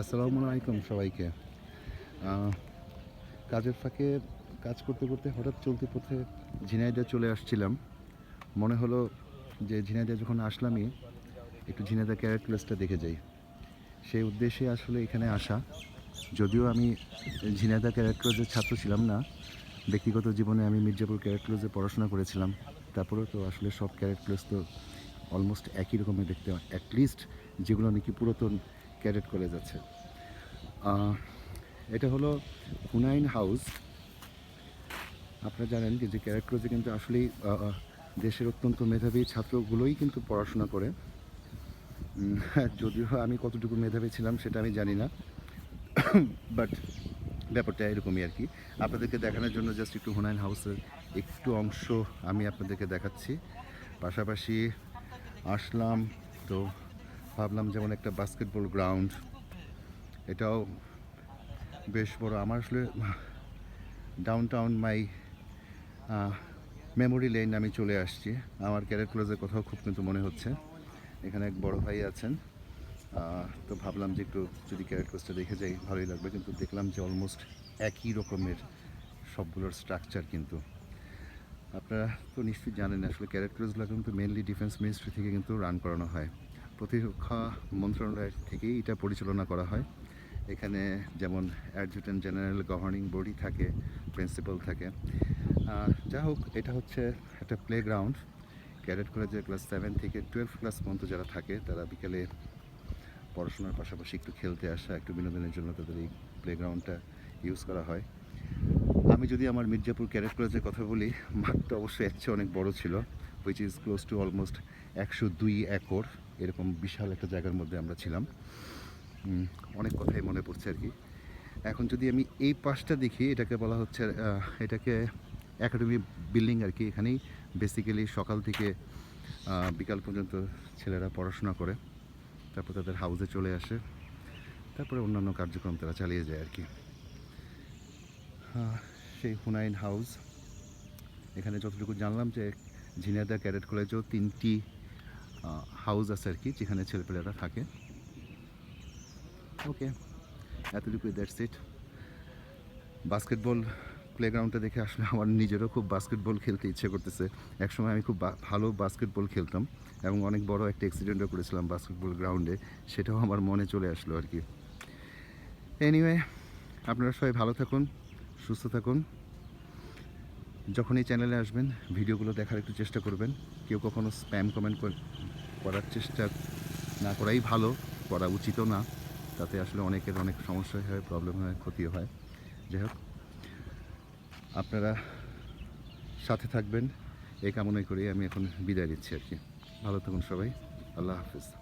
আসসালামু আলাইকুম সবাইকে। কাজের ফাঁকে কাজ করতে করতে হঠাৎ চলতে পথে ঝিনাইদা চলে আসছিলাম। মনে হলো যে ঝিনাইদা যখন আসলামই, একটু ঝিনাইদা ক্যারেট প্লেসটা দেখে যাই। সেই উদ্দেশ্যে আসলে এখানে আসা। যদিও আমি ঝিনাইদা ক্যারেট ছাত্র ছিলাম না, ব্যক্তিগত জীবনে আমি মির্জাপুর ক্যারেট পড়াশোনা করেছিলাম। তারপরেও তো আসলে সব ক্যারেট তো অলমোস্ট একই রকমের দেখতে অ্যাটলিস্ট যেগুলো নাকি পুরাতন ক্যাডেট কলেজ আছে। এটা হলো হুনাইন হাউস। আপনারা জানেন যে ক্যারেট কলেজে কিন্তু আসলেই দেশের অত্যন্ত মেধাবী ছাত্রগুলোই কিন্তু পড়াশোনা করে। যদিও আমি কতটুকু মেধাবী ছিলাম সেটা আমি জানি না। বাট ব্যাপারটা এরকমই আর কি। আপনাদেরকে দেখানোর জন্য জাস্ট একটু হুনাইন হাউসের একটু অংশ আমি আপনাদেরকে দেখাচ্ছি। পাশাপাশি আসলাম, তো ভাবলাম যেমন একটা বাস্কেটবল গ্রাউন্ড এটাও বেশ বড়। আমার আসলে down town my memory lane আমি চলে আসছি। আমার ক্যারেট কলেজের কথাও খুব কিন্তু মনে হচ্ছে। এখানে এক বড় ভাই আছেন। তো ভাবলাম যে একটু যদি ক্যারেট কোর্সটা দেখে যাই, ভালোই লাগবে। কিন্তু দেখলাম যে অলমোস্ট একই রকমের সবগুলোর স্ট্রাকচার কিন্তু। আপনারা তো নিশ্চয়ই জানেন, আসলে ক্যারেট ক্রুজগুলো কিন্তু মেনলি ডিফেন্স মিনিস্ট্রি থেকে কিন্তু রান করানো হয়। প্রতিরক্ষা মন্ত্রণালয় থেকেই এটা পরিচালনা করা হয়। এখানে যেমন অ্যাডজুটেন্ট জেনারেল গভর্নিং বডি থাকে প্রিন্সিপাল থাকে। যা হোক, এটা হচ্ছে একটা প্লে গ্রাউন্ড ক্যাডেট কলেজে ক্লাস সেভেন থেকে টুয়েলভ ক্লাস পর্যন্ত যারা থাকে, তারা বিকেলে পড়াশোনার পাশাপাশি একটু খেলতে আসা, একটু বিনোদনের জন্য তাদের এই প্লেগ্রাউন্ডটা ইউজ করা হয়। আমি যদি আমার মির্জাপুর ক্যারেট কলেজের কথা বলি মাঠটা অবশ্যই এর চেয়ে অনেক বড় ছিল which is close to almost একশো দুই একর। এরকম বিশাল একটা জায়গার মধ্যে আমরা ছিলাম। অনেক কথাই মনে পড়ছে আর কি। এখন যদি আমি এই পাশটা দেখি, এটাকে বলা হচ্ছে এটাকে একাডেমি বিল্ডিং আর কি। এখানেই বেসিক্যালি সকাল থেকে বিকাল পর্যন্ত ছেলেরা পড়াশোনা করে। তারপর তাদের হাউসে চলে আসে। তারপরে অন্যান্য কার্যক্রম তারা চালিয়ে যায় আর কি। সেই হুনাইন হাউস এখানে যতটুকু জানলাম যে ঝিনাইদা ক্যাডেট কলেজেও তিনটি হাউস আছে আর কি, যেখানে ছেলেপেলেরা থাকে। ওকে এতটুকুই দ্যাটস ইট বাস্কেটবল প্লেগ্রাউন্ডটা দেখে আসলে আমার নিজেরও খুব বাস্কেটবল খেলতে ইচ্ছে করতেছে। একসময় আমি খুব ভালো বাস্কেটবল খেলতাম এবং অনেক বড় একটা অ্যাক্সিডেন্টও করেছিলাম বাস্কেটবল গ্রাউন্ডে সেটাও আমার মনে চলে আসলো আর কি। এনিওয়ে আপনারা সবাই ভালো থাকুন, সুস্থ থাকুন। যখন এই চ্যানেলে আসবেন ভিডিওগুলো দেখার একটু চেষ্টা করবেন। কেউ কখনো স্প্যাম কমেন্ট করার চেষ্টা না করাই ভালো, করা উচিতও না। তাতে আসলে অনেকের অনেক সমস্যা হয় প্রবলেম হয় ক্ষতি হয়। যাই হোক, আপনারা সাথে থাকবেন। এই কামনাই করেই আমি এখন বিদায় দিচ্ছি আর কি। ভালো থাকুন সবাই। আল্লাহ হাফিজ।